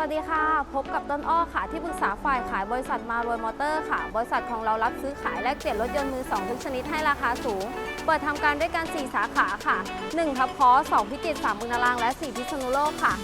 วัสดีค่ะ พบกับต้นอ้อค่ะที่ปรึกษาฝ่ายขายบริษัทมารวยมอเตอร์ค่ะ บริษัทของเรารับซื้อขายแลกเปลี่ยนรถยนต์มือ 2 ทุกชนิดให้ราคาสูง เปิดทำการด้วยกัน 4 สาขาค่ะ 1 ทับพอ2พิจิตร3บึงนารางและ 4 พิษณุโลกค่ะ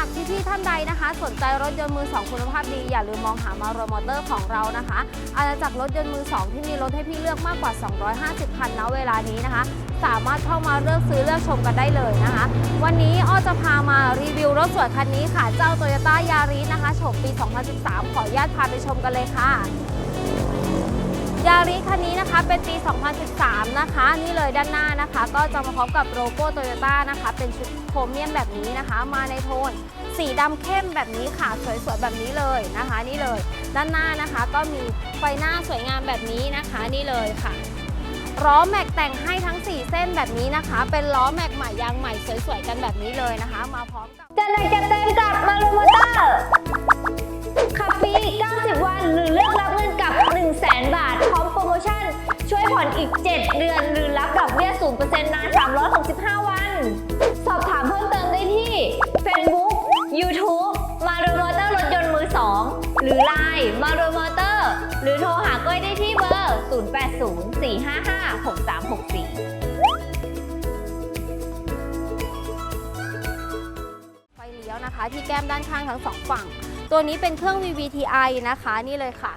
ากพี่ๆท่านใดนะคะ สนใจรถยนต์มือ2คุณภาพดี อย่าลืมมองหามารมอเตอร์ของเรานะคะอาณาจักรรถยนต์มือ2ที่มีรถให้พี่เลือกมากกว่า 250 คันณเวลานี้นะคะ สามารถเข้ามาเลือกซื้อเลือกชมกันได้เลยนะคะ วันนี้อ้อจะพามารีวิวรถสวยคันนี้ค่ะ เจ้า Toyota Yaris นะคะโฉมปี 2013 ขออนุญาตพาไปชมกันเลยค่ะ ยาริสคันนี้นะคะเป็นปี 2013 นะคะ นี่เลยด้านหน้านะคะ ก็จะมาพร้อมกับโลโก้โตโยต้านะคะ เป็นชุดโครเมียมแบบนี้นะคะ มาในโทน สีดำเข้มแบบนี้ค่ะ สวยๆแบบนี้เลยนะคะ นี่เลย ด้านหน้านะคะ ก็มีไฟหน้าสวยงามแบบนี้นะคะ นี่เลยค่ะล้อแม็กแต่งให้ทั้ง 4 เส้นแบบนี้นะคะ เป็นล้อแม็กใหม่ยางใหม่สวยๆกันแบบนี้เลยนะคะ มาพร้อมกับจะไหนจะเต็มกับมารูมอเตอร์ขับฟรี90 วันหรือเลือกรับเงินกลับ 1 0 0 0 0แบาท ผ่อนอีก 7 เดือน หรือรับดอกเบี้ย 0%นาน 365 วัน สอบถามเพิ่มเติมได้ที่ Facebook YouTube มารูมอเตอร์รถยนต์มือ 2 หรือ Line มารูมอเตอร์ หรือโทรหาก้อยได้ที่เบอร์ 0804556364ไฟเลี้ยวนะคะที่แก้มด้านข้างทั้งสองฝั่ง ตัวนี้เป็นเครื่อง VVTi นะคะนี่เลยค่ะ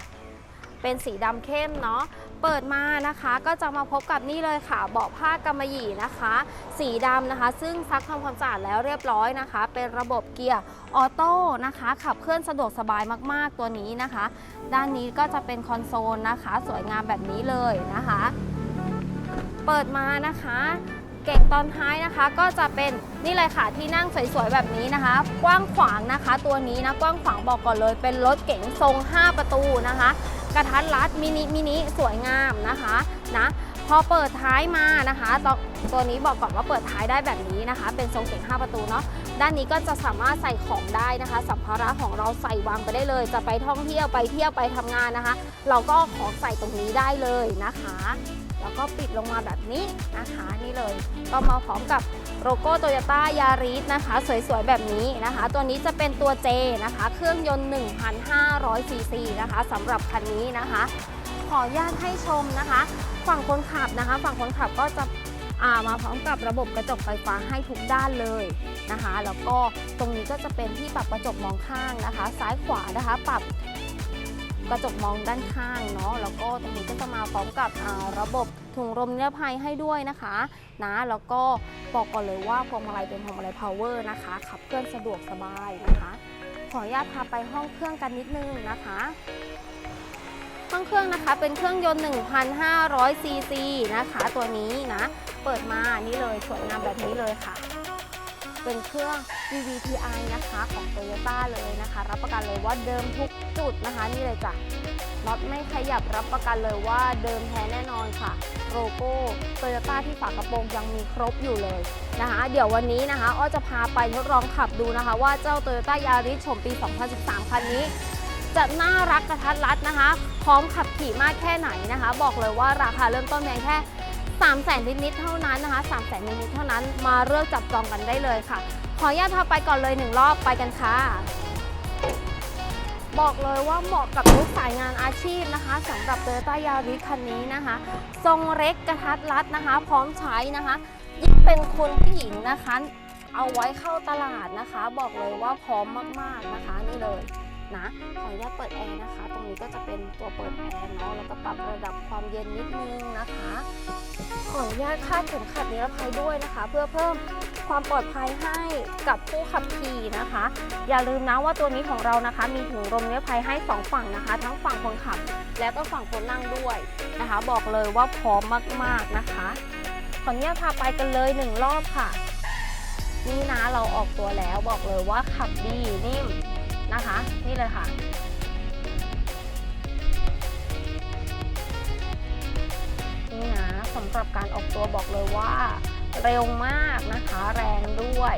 เป็นสีดำเข้มเนาะ เปิดมานะคะก็จะมาพบกับนี่เลยค่ะเบาะผ้ากำมะหยี่นะคะ สีดำนะคะ ซึ่งซักทำความสะอาดแล้วเรียบร้อยนะคะ เป็นระบบเกียร์ออโต้นะคะ ขับเคลื่อนสะดวกสบายมากๆตัวนี้นะคะ ด้านนี้ก็จะเป็นคอนโซลนะคะ สวยงามแบบนี้เลยนะคะ เปิดมานะคะเก่งตอนท้ายนะคะก็จะเป็นนี่เลยค่ะที่นั่งสวยๆแบบนี้นะคะ กว้างขวางนะคะ ตัวนี้นะกว้างขวางบอกก่อนเลย เป็นรถเก๋งทรง 5 ประตูนะคะ กระทัดรัดมินิมินิสวยงามนะคะนะพอเปิดท้ายมานะคะตตัวนี้บอกก่อนว่าเปิดท้ายได้แบบนี้นะคะ เป็นทรงเก๋ง5ประตูเนาะด้านนี้ก็จะสามารถใส่ของได้นะคะ สัมภาระของเราใส่วางไปได้เลย จะไปท่องเที่ยวไปเที่ยวไปทำงานนะคะ เราก็ของใส่ตรงนี้ได้เลยนะคะ แล้วก็ปิดลงมาแบบนี้นะคะ นี่เลย ก็มาพร้อมกับ โลโก้โตโยต้ายาริสนะคะ สวยๆ แบบนี้นะคะ ตัวนี้จะเป็นตัว J นะคะ เครื่องยนต์ 1,500ซีซีนะคะสำหรับคันนี้นะคะ ขออนุญาตให้ชมนะคะ ฝั่งคนขับนะคะ ฝั่งคนขับก็จะามาพร้อมกับระบบกระจกไฟฟ้าให้ทุกด้านเลยนะคะ แล้วก็ตรงนี้ก็จะเป็นที่ปรับกระจกมองข้างนะคะ ซ้ายขวานะคะ ปรับ กระจกมองด้านข้างเนาะแล้วก็ตรงนี้ก็จะมาพร้อมกับระบบถุงลมนิรภัยให้ด้วยนะคะนะแล้วก็บอกก่อนเลยว่าพวงมาลัยเป็นพวงมาลัย power นะคะขับเคลื่อนสะดวกสบายนะคะขออนุญาตพาไปห้องเครื่องกันนิดนึงนะคะห้องเครื่องนะคะเป็นเครื่องยนต์ 1,500ซีซีนะคะ ตัวนี้นะ เปิดมานี่เลยสวยงามแบบนี้เลยค่ะ เป็นเครื่อง VVTi นะคะของ Toyota เลยนะคะ รับประกันเลยว่าเดิมทุกจุดนะคะนี่เลยจ้ะน็อตไม่ขยับรับประกันเลยว่าเดิมแท้แน่นอนค่ะ โลโก้ Toyota ที่ฝากระโปรงยังมีครบอยู่เลยนะคะ เดี๋ยววันนี้นะคะอ้อจะพาไปทดลองขับดูนะคะ ว่าเจ้า Toyota Yaris ชมปี 2013 คันนี้ จะน่ารักกระทัดรัดนะคะ พร้อมขับขี่มากแค่ไหนนะคะ บอกเลยว่าราคาเริ่มต้นเพียงแค่ 3 0 0แสนนิดๆเท่านั้นนะคะ3 0 0แสนนิดๆเท่านั้นมาเลือกจับจองกันได้เลยค่ะ ขออนุญาตพาไปก่อนเลยหนึ่งรอบไปกันค่ะ บอกเลยว่าเหมาะกับทุกสายงานอาชีพนะคะสำหรับ Toyota Yaris คันนี้นะคะ ทรงเล็กกระทัดรัดนะคะ พร้อมใช้นะคะยิ่งเป็นคนผู้หญิงนะคะ เอาไว้เข้าตลาดนะคะ บอกเลยว่าพร้อมมากๆนะคะนี่เลย นะ ขออนุญาตเปิดแอร์นะคะ ตรงนี้ก็จะเป็นตัวเปิดแอร์เนาะ แล้วก็ปรับระดับความเย็นนิดนึงนะคะ ขออนุญาตคาดเข็มขัดนิรภัยด้วยนะคะ เพื่อเพิ่มความปลอดภัยให้กับผู้ขับขี่นะคะ อย่าลืมนะว่าตัวนี้ของเรานะคะ มีถุงลมนิรภัยให้สองฝั่งนะคะ ทั้งฝั่งคนขับ แล้วก็ฝั่งคนนั่งด้วยนะคะ บอกเลยว่าพร้อมมากๆนะคะ ขออนุญาตพาไปกันเลยหนึ่งรอบค่ะ นี่นะเราออกตัวแล้วบอกเลยว่าขับดีนิ่ม นะคะ นี่เลยค่ะ นี่นะสำหรับการออกตัวบอกเลยว่า เร็วมากนะคะ แรงด้วย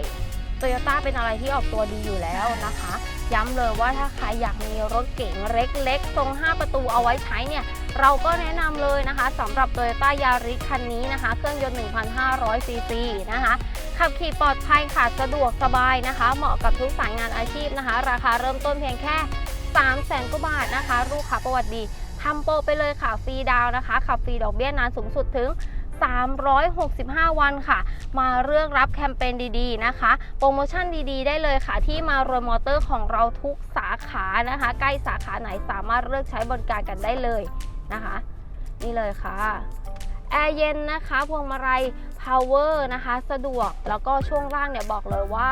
โตโยต้าเป็นอะไรที่ออกตัวดีอยู่แล้วนะคะ ย้ำเลยว่าถ้าใครอยากมีรถเก๋งเล็กๆ ทรง 5 ประตูเอาไว้ใช้เนี่ยเราก็แนะนำเลยนะคะสำหรับ t o y ยต้ายาริ s คันนี้นะคะ เครื่องยนต์ 1,500 ซีซีนะคะขับขี่ปลอดภัยค่ะสะดวกสบายนะคะ เหมาะกับทุกสายงานอาชีพนะคะ ราคาเริ่มต้นเพียงแค่ 3 0 0แสนกว่าบาทนะคะ ลูกค้าประวัติดีทำโปรไปเลยค่ะฟรีดาวนะคะขับฟรีดอกเบี้ยนานสูงสุดถึง 365 วันค่ะ มาเลือกรับแคมเปญดีๆนะคะ โปรโมชั่นดีๆ ได้เลยค่ะ ที่มารวยมอเตอร์ของเราทุกสาขานะคะ ใกล้สาขาไหนสามารถเลือกใช้บริการกันได้เลยนะคะ นี่เลยค่ะแอร์เย็นนะคะพวงมาลัย power นะคะ สะดวกแล้วก็ช่วงล่างเนี่ยบอกเลยว่า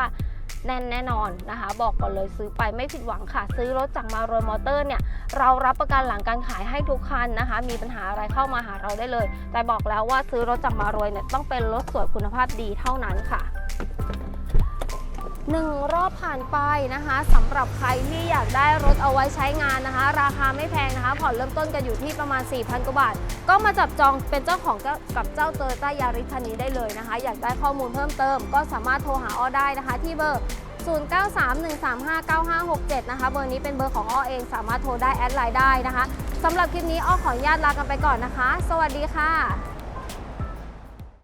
แน่นแน่นอนนะคะ บอกก่อนเลยซื้อไปไม่ผิดหวังค่ะ ซื้อรถจากมารวยมอเตอร์เนี่ยเรารับประกันหลังการขายให้ทุกคันนะคะ มีปัญหาอะไรเข้ามาหาเราได้เลย แต่บอกแล้วว่าซื้อรถจากมารวยเนี่ยต้องเป็นรถสวยคุณภาพดีเท่านั้นค่ะ หนึ่งรอบผ่านไปนะคะสำหรับใครที่อยากได้รถเอาไว้ใช้งานนะคะ ราคาไม่แพงนะคะผ่อนเริ่มต้นกันอยู่ที่ประมาณ 4,000 กว่าบาท ก็มาจับจองเป็นเจ้าของกับเจ้าเตอร์ต้ายาริคันนี้ได้เลยนะคะ อยากได้ข้อมูลเพิ่มเติม ก็สามารถโทรหาอ้อได้นะคะที่เบอร์ 0931359567 นะคะ เบอร์นี้เป็นเบอร์ของอ้อเองสามารถโทรได้แอดไลน์ได้นะคะสำหรับคลิปนี้อ้อขออนุญาตลากันไปก่อนนะคะ สวัสดีค่ะ